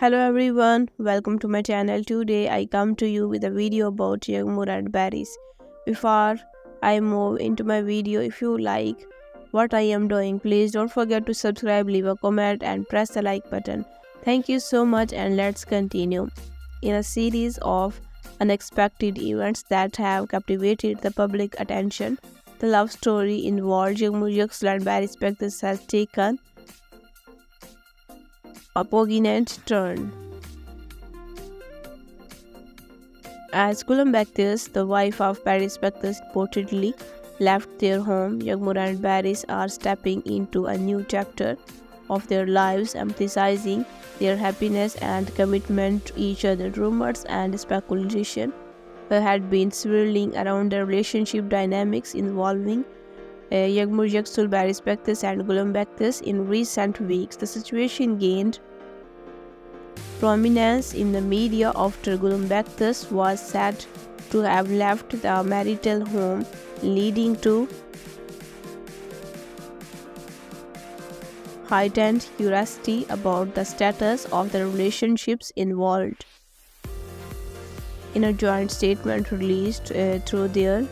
Hello everyone, welcome to my channel. Today I come to you with a video about young Murad Baris. Before I move into my video, if you like what I am doing, please don't forget to subscribe, leave a comment and press the like button. Thank you so much and let's continue. In a series of unexpected events that have captivated the public attention, the love story involved young Murad Baris has taken a turn. As Gulum Bakhtias, the wife of Baris Bakhtias, reportedly left their home, Yagmur and Baris are stepping into a new chapter of their lives, emphasizing their happiness and commitment to each other. Rumors and speculation had been swirling around the relationship dynamics involving uh, Yagmur Yaksul Baris Bakhtias and Bakhtias in recent weeks. The situation gained prominence in the media after Bakhtias was said to have left the marital home, leading to heightened curiosity about the status of the relationships involved. In a joint statement released uh, through their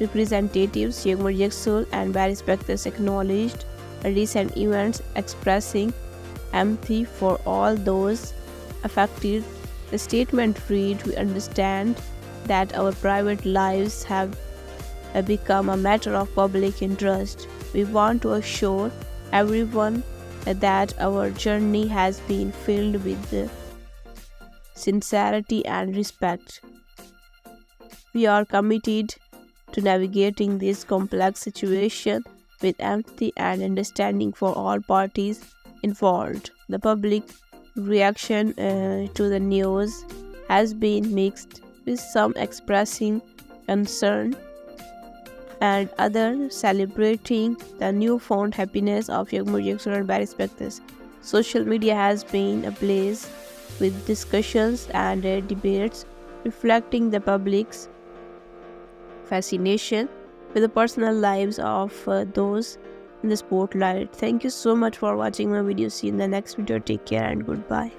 representatives, Yegmur Yeksul and Baris Bakhtias acknowledged recent events, expressing empathy for all those affected. The statement read We understand that our private lives have become a matter of public interest. We want to assure everyone that our journey has been filled with sincerity and respect. We are committed to navigating this complex situation with empathy and understanding for all parties involved. The public reaction uh, to the news has been mixed, with some expressing concern and others celebrating the newfound happiness of young and Baris Bakhtias. Social media has been ablaze with discussions and uh, debates reflecting the public's fascination with the personal lives of uh, those in the spotlight. Thank you so much for watching my video. See you in the next video. Take care and goodbye.